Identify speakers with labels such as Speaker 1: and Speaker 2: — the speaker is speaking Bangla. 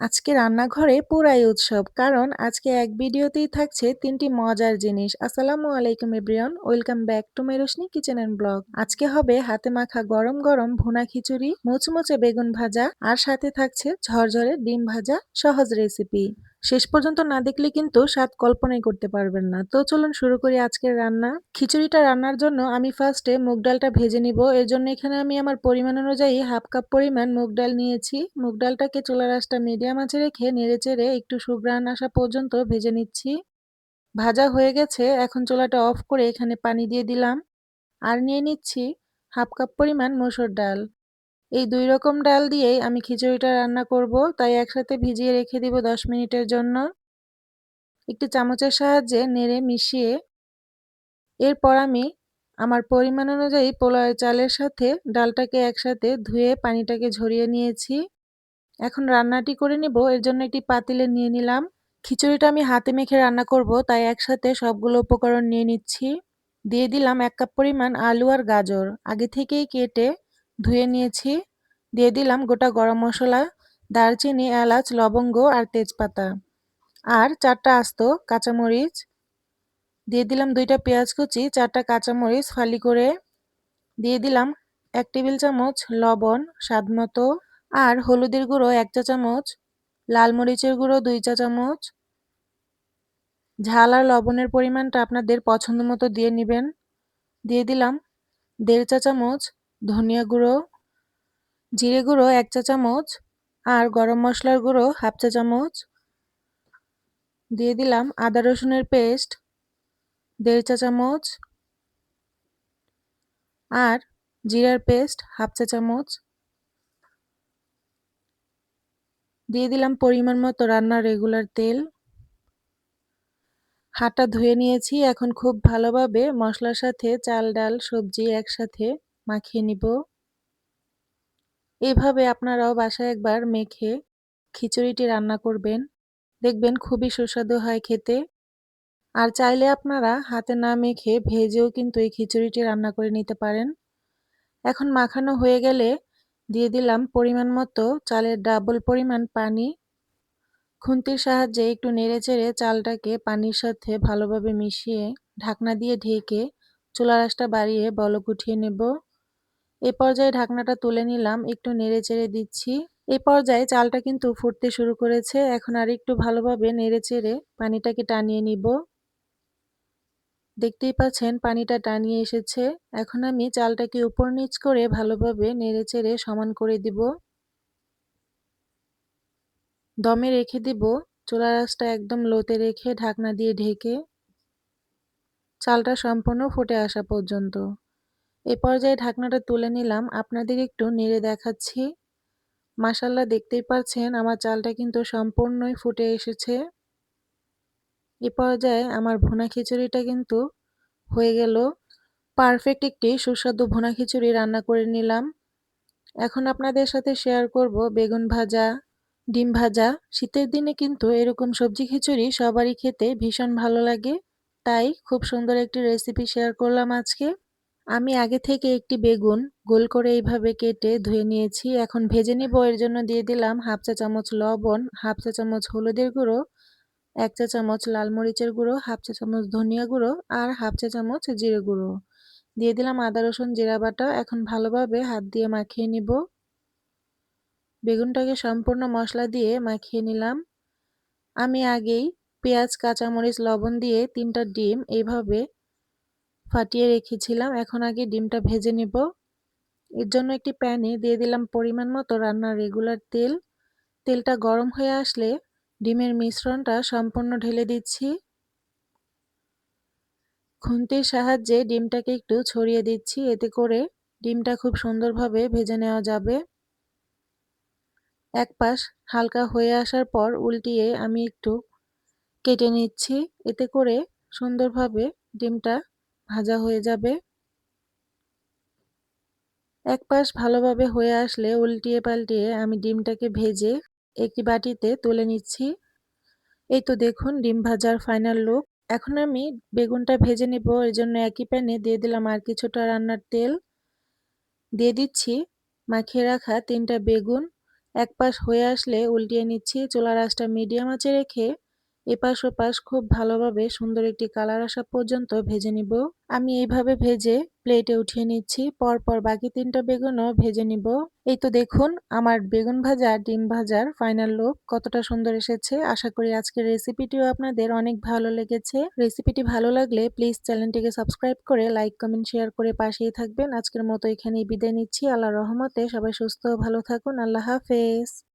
Speaker 1: আজকে রান্নাঘরে পুরাই উৎসব। কারণ আজকে এক ভিডিওতেই থাকছে তিনটি মজার জিনিস। আসসালামু আলাইকুম এব্রিয়ন ওয়েলকাম ব্যাক টু মেরোশনি কিচেন অ্যান্ড ব্লগ। আজকে হবে হাতে মাখা গরম গরম ভুনা খিচুড়ি, মুচমুচে বেগুন ভাজা, আর সাথে থাকছে ঝরঝরে ডিম ভাজা সহজ রেসিপি। শেষ পর্যন্ত না দেখলে কিন্তু স্বাদ কল্পনাই করতে পারবেন না। তো চলুন শুরু করি আজকের রান্না। খিচুড়িটা রান্নার জন্য আমি ফার্স্টে মুগ ডালটা ভেজে নিব। এর জন্য এখানে আমি আমার পরিমাণ অনুযায়ী হাফ কাপ পরিমাণ মুগ ডাল নিয়েছি। মুগ ডালটাকে চুলা রাসটা মিডিয়াম আঁচে রেখে নেড়ে চেড়ে একটু সুগ্রান আসা পর্যন্ত ভেজে নিচ্ছি। ভাজা হয়ে গেছে, এখন চুলাটা অফ করে এখানে পানি দিয়ে দিলাম। আর নিয়ে নিচ্ছি হাফ কাপ পরিমাণ মসুর ডাল। এই দুই রকম ডাল দিয়েই আমি খিচুড়িটা রান্না করব। তাই একসাথে ভিজিয়ে রেখে দিব দশ মিনিটের জন্য। একটি চামচের সাহায্যে নেড়ে মিশিয়ে এরপর আমি আমার পরিমাণ অনুযায়ী পোলাওয়ের চালের সাথে ডালটাকে একসাথে ধুয়ে পানিটাকে ঝরিয়ে নিয়েছি। এখন রান্নাটি করে নিব। এর জন্য একটি পাতিলে নিয়ে নিলাম। খিচুড়িটা আমি হাতে মেখে রান্না করব। তাই একসাথে সবগুলো উপকরণ নিয়ে নিচ্ছি। দিয়ে দিলাম এক কাপ পরিমাণ আলু আর গাজর। আগে থেকেই কেটে ধুয়ে নিয়েছি। দিয়ে দিলাম গোটা গরম মশলা, দারচিনি, এলাচ, লবঙ্গ আর তেজপাতা। আর চারটা আস্ত কাঁচামরিচ দিয়ে দিলাম দুইটা পেঁয়াজ কুচি, চারটা কাঁচামরিচ ফালি করে দিয়ে দিলাম এক টেবিল চামচ লবণ স্বাদ মতো আর হলুদের গুঁড়ো এক চা চামচ, লাল মরিচের গুঁড়ো দুই চা চামচ। ঝাল আর লবণের পরিমাণটা আপনাদের পছন্দ মতো দিয়ে নেবেন। দিয়ে দিলাম দেড় চা চামচ ধনিয়া গুঁড়ো জিরে গুঁড়ো এক চা চামচ আর গরম মশলার গুঁড়ো হাফ চা চামচ। দিয়ে দিলাম আদা রসুনের পেস্ট দেড় চা চামচ আর জিরার পেস্ট হাফ চা চামচ। দিয়ে দিলাম পরিমাণ মতো রান্নার রেগুলার তেল। হাঁটা ধুয়ে নিয়েছি, এখন খুব ভালোভাবে মশলার সাথে চাল, ডাল, সবজি একসাথে মাখিয়ে নিব। এভাবে আপনারাও বাসায় একবার মেখে খিচুড়িটি রান্না করবেন। দেখবেন খুবই সুস্বাদু হয় খেতে। আর চাইলে আপনারা হাতে না মেখে ভেজেও কিন্তু এই খিচুড়িটি রান্না করে নিতে পারেন। এখন মাখানো হয়ে গেলে দিয়ে দিলাম পরিমাণ মতো চালের ডাবল পরিমাণ পানি। খুন্তির সাহায্যে একটু নেড়েচেড়ে চালটাকে পানির সাথে ভালোভাবে মিশিয়ে ঢাকনা দিয়ে ঢেকে চুলা রাসটা বাড়িয়ে বলক উঠিয়ে নেব। এ পর্যায়ে ঢাকনাটা তুলে নিলাম, একটু নেড়েচেড়ে দিচ্ছি। এ পর্যায়ে চালটা কিন্তু ফুটতে শুরু করেছে, এখন আর একটু ভালোভাবে নেড়েচেড়ে পানিটাকে টানিয়ে নিব। দেখতেই পাচ্ছেন পানিটা টানিয়ে এসেছে, এখন আমি চালটাকে উপর নিচ করে ভালোভাবে নেড়েচেড়ে সমান করে দিব। দমে রেখে দিব চুলা রাসটা একদম লোতে রেখে ঢাকনা দিয়ে ঢেকে, চালটা সম্পূর্ণ ফুটে আসা পর্যন্ত। এ পর্যায়ে ঢাকনাটা তুলে নিলাম। আপনাদের একটু নেড়ে দেখাচ্ছি। মাসাল্লা দেখতেই পাচ্ছেন আমার চালটা কিন্তু সম্পূর্ণই ফুটে এসেছে। এ পর্যায়ে আমার ভুনা খিচুড়িটা কিন্তু হয়ে গেল। পারফেক্ট একটি সুস্বাদু ভুনা খিচুড়ি রান্না করে নিলাম। এখন আপনাদের সাথে শেয়ার করব বেগুন ভাজা, ডিম ভাজা। শীতের দিনে কিন্তু এরকম সবজি খিচুড়ি সবারই খেতে ভীষণ ভালো লাগে। তাই খুব সুন্দর একটি রেসিপি শেয়ার করলাম আজকে। আমি আগে থেকে একটি বেগুন গোল করে এইভাবে কেটে ধুয়ে নিয়েছি। এখন ভেজে নিব। এর জন্য দিয়ে দিলাম হাফ চা চামচ লবণ, হাফ চা চামচ হলুদের গুঁড়ো, এক চা চামচ লাল মরিচের গুঁড়ো, হাফ চা চামচ ধনিয়া গুঁড়ো আর হাফ চা চামচ জিরে গুঁড়ো। দিয়ে দিলাম আদা, রসুন, জিরা বাটা। এখন ভালোভাবে হাত দিয়ে মাখিয়ে নিব। বেগুনটাকে সম্পূর্ণ মশলা দিয়ে মাখিয়ে নিলাম। আমি আগেই পেঁয়াজ, কাঁচামরিচ, লবণ দিয়ে তিনটা ডিম এইভাবে ফাটিয়ে রেখেছিলাম, এখন আগে ডিমটা ভেজে নেব। এর জন্য একটি প্যানে দিয়ে দিলাম পরিমাণ মতো রান্নার রেগুলার তেল। তেলটা গরম হয়ে আসলে ডিমের মিশ্রণটা সম্পূর্ণ ঢেলে দিচ্ছি। খুন্তির সাহায্যে ডিমটাকে একটু ছড়িয়ে দিচ্ছি, এতে করে ডিমটা খুব সুন্দরভাবে ভেজে নেওয়া যাবে। এক পাশ হালকা হয়ে আসার পর উল্টিয়ে আমি একটু কেটে নিচ্ছি, এতে করে সুন্দরভাবে ডিমটা ভাজা হয়ে যাবে। এক পাশ ভালোভাবে হয়ে আসলে উল্টিয়ে পাল্টিয়ে আমি ডিমটাকে ভেজে একটি বাটিতে তুলে নিচ্ছি। এই তো দেখুন ডিম ভাজার ফাইনাল লুক এখন আমি বেগুনটা ভেজে নেব এর জন্য একই প্যানে দিয়ে দিলাম আর কিছুটা রান্নার তেল। দিয়ে দিচ্ছি, মাখিয়ে রাখা তিনটা বেগুন। এক পাশ হয়ে আসলে উল্টিয়ে নিচ্ছি, চুলার আঁচটা মিডিয়াম আঁচে রেখে এপাশ ওপাশ খুব ভালোভাবে সুন্দর একটি কালার আসা পর্যন্ত ভেজে নিব। আমি এইভাবে ভেজে প্লেটে উঠিয়ে নিচ্ছি, পরপর বাকি তিনটা বেগুনও ভেজে নিব। এই তো দেখুন, আমার বেগুন ভাজা, ডিম ভাজার ফাইনাল লুক কতটা সুন্দর এসেছে। আশা করি আজকের রেসিপিটিও আপনাদের অনেক ভালো লেগেছে। রেসিপিটি ভালো লাগলে প্লিজ চ্যানেলটিকে সাবস্ক্রাইব করে লাইক কমেন্ট শেয়ার করে পাশেই থাকবেন। আজকের মতো এখানেই বিদায় নিচ্ছি। আল্লাহ রহমতে সবাই সুস্থ ভালো থাকুন। আল্লাহ হাফেজ।